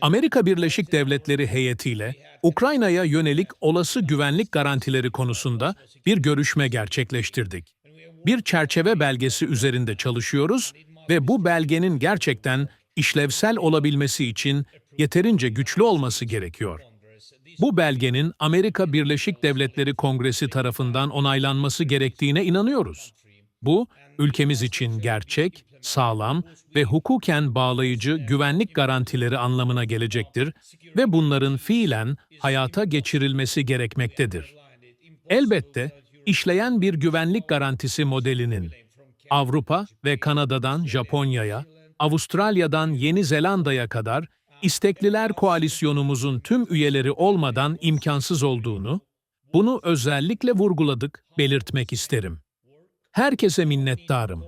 Amerika Birleşik Devletleri heyetiyle Ukrayna'ya yönelik olası güvenlik garantileri konusunda bir görüşme gerçekleştirdik. Bir çerçeve belgesi üzerinde çalışıyoruz ve bu belgenin gerçekten işlevsel olabilmesi için yeterince güçlü olması gerekiyor. Bu belgenin Amerika Birleşik Devletleri Kongresi tarafından onaylanması gerektiğine inanıyoruz. Bu, ülkemiz için gerçek, sağlam ve hukuken bağlayıcı güvenlik garantileri anlamına gelecektir ve bunların fiilen hayata geçirilmesi gerekmektedir. Elbette, işleyen bir güvenlik garantisi modelinin Avrupa ve Kanada'dan Japonya'ya, Avustralya'dan Yeni Zelanda'ya kadar istekliler koalisyonumuzun tüm üyeleri olmadan imkansız olduğunu, bunu özellikle vurguladık, belirtmek isterim. Herkese minnettarım.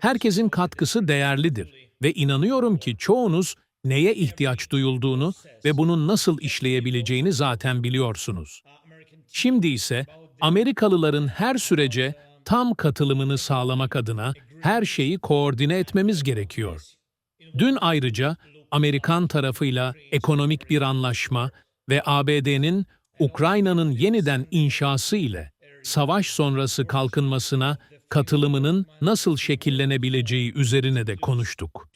Herkesin katkısı değerlidir ve inanıyorum ki çoğunuz neye ihtiyaç duyulduğunu ve bunun nasıl işleyebileceğini zaten biliyorsunuz. Şimdi ise Amerikalıların her sürece tam katılımını sağlamak adına her şeyi koordine etmemiz gerekiyor. Dün ayrıca Amerikan tarafıyla ekonomik bir anlaşma ve ABD'nin Ukrayna'nın yeniden inşası ile savaş sonrası kalkınmasına katılımının nasıl şekillenebileceği üzerine de konuştuk.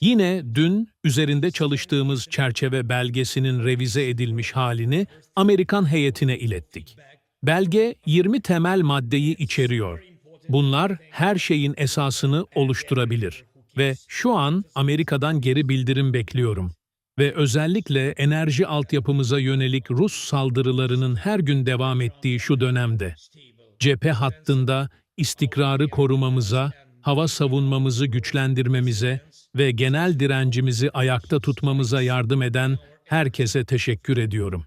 Yine dün üzerinde çalıştığımız çerçeve belgesinin revize edilmiş halini Amerikan heyetine ilettik. Belge 20 temel maddeyi içeriyor. Bunlar her şeyin esasını oluşturabilir ve şu an Amerika'dan geri bildirim bekliyorum. Ve özellikle enerji altyapımıza yönelik Rus saldırılarının her gün devam ettiği şu dönemde cephe hattında istikrarı korumamıza, hava savunmamızı güçlendirmemize ve genel direncimizi ayakta tutmamıza yardım eden herkese teşekkür ediyorum.